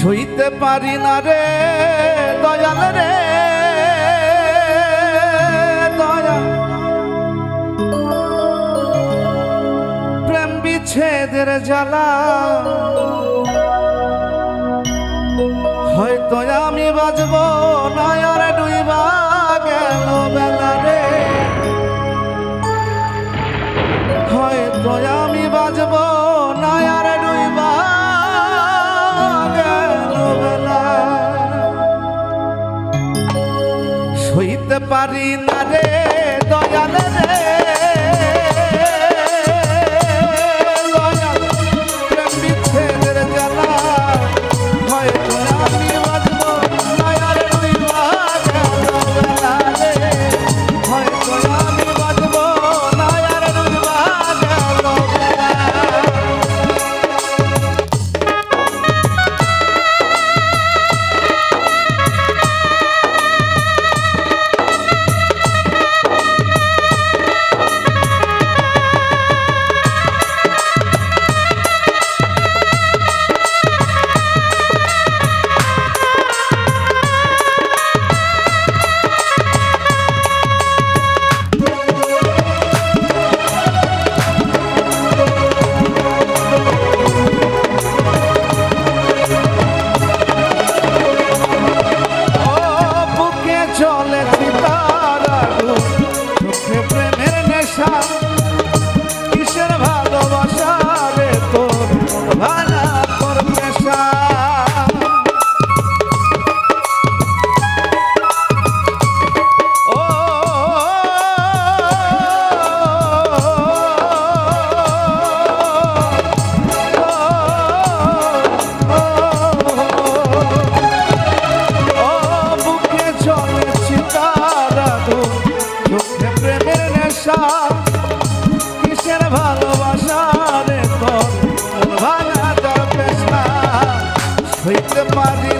সইতে পারি না রে, দয়াল রে দয়া প্রেম বিচ্ছেদের জ্বালা। হয়তো আমি বাজব নয়ার ডুইবা গেল বেলা রে। হয়তো আমি বাজবো সইতে পারি না রে দয়াল রে পারি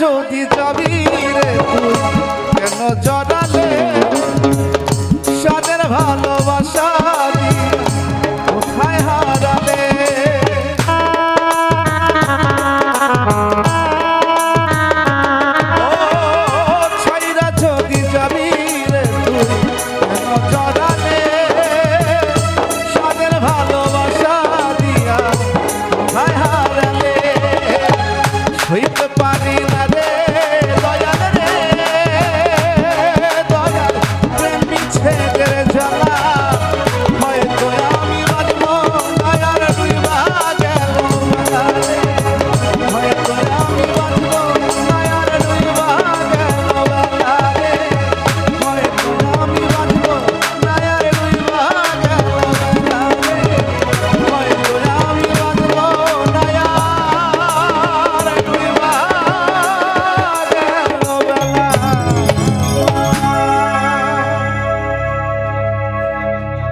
যদি যাবি